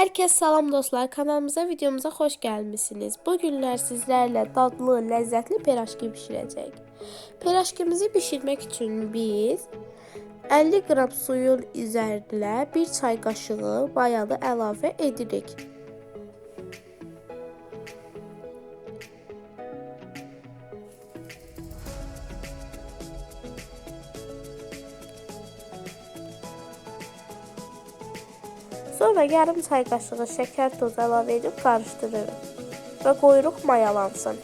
Herkes salam dostlar. Kanalımıza, videomuza hoş gelmişsiniz. Bugünler sizlerle dadlı, lezzetli peraşki pişirəcək. Peraşkimizi pişirmek için biz 50 qram suyun üzərinə 1 çay qaşığı mayalı əlavə edirik. Sonra yarım çay qaşığı şəkər tozu əlavə edib qarışdırırıq və qoyuruq mayalansın.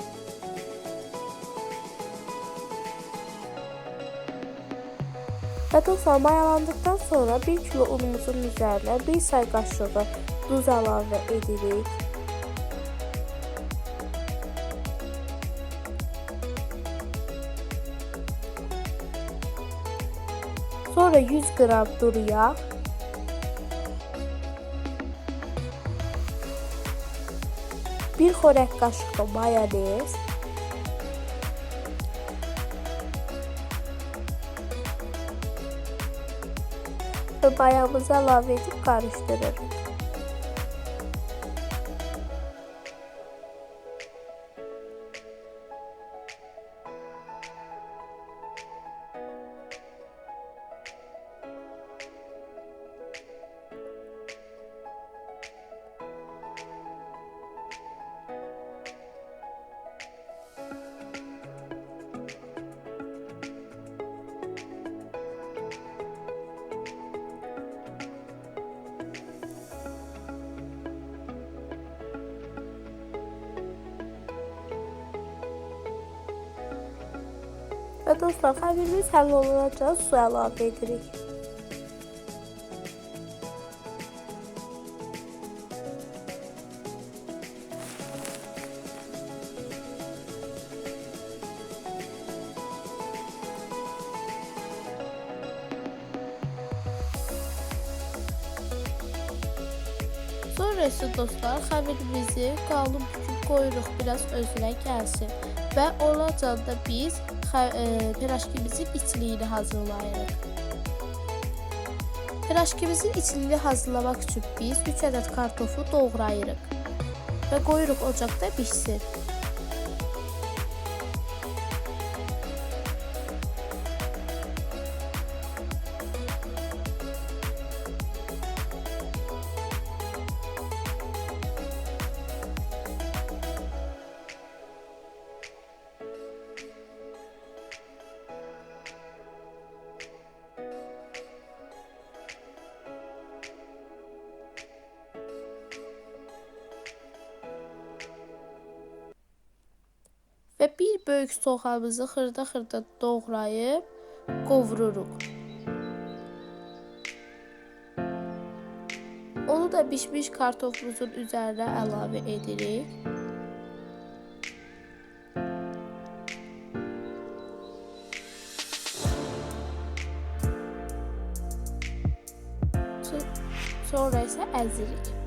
Dostlar mayalandıktan sonra 1 kilo unumuzun üzərinə 1 çay qaşığı duz əlavə edirik. Sonra 100 qram duru yağ, bir xörək qaşığı mayonez, və mayamızı əlavə edib qarışdırırıq. Və dostlar, xəmirimiz həll olunca su əlavə edirik. Sonra isə dostlar, xəmirimizi qalın büküb qoyuruq biraz özünə gəlsin və olacan da biz e, piraşkimizin içliyini hazırlayırıq. Piraşkimizin içliyini hazırlamaq üçün biz 3 ədəd kartofu doğrayırıq və qoyuruq ocaqda bişsin. Bir böyük soğanımızı xırda-xırda doğrayıb qovururuq. Onu da bişmiş kartofumuzun üzərinə əlavə edirik. So- Sonra isə əzirik.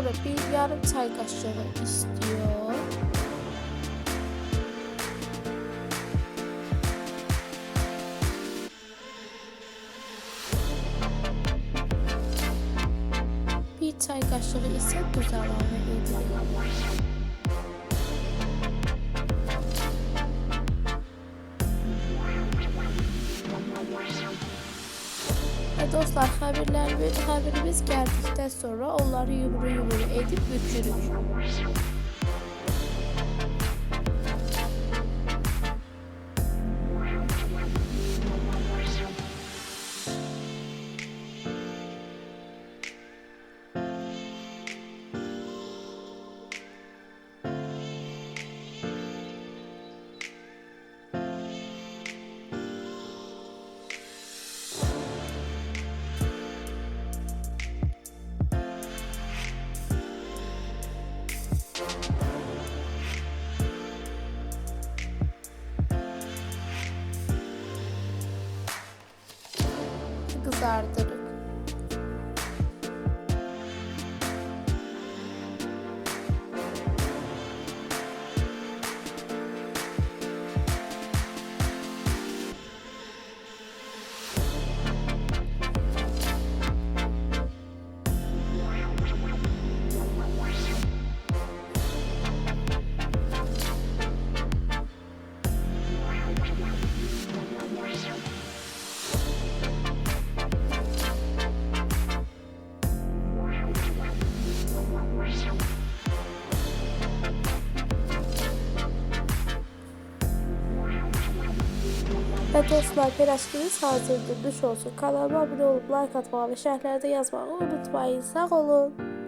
Sonra bir yarım çay kaşığı istiyor. Bir çay kaşığı ise tuz ediyorum. Dostlar xəbirlərimiz, xəbirimiz gəldikdən sonra onları yumru-yumru edib bükürük. Kızardırık. Və dostlar, piraşkimiz hazırdır. Duş olsun. Kanalıma abunə olub like atmağı və şərhlərdə yazmağı unutmayın. Sağ olun.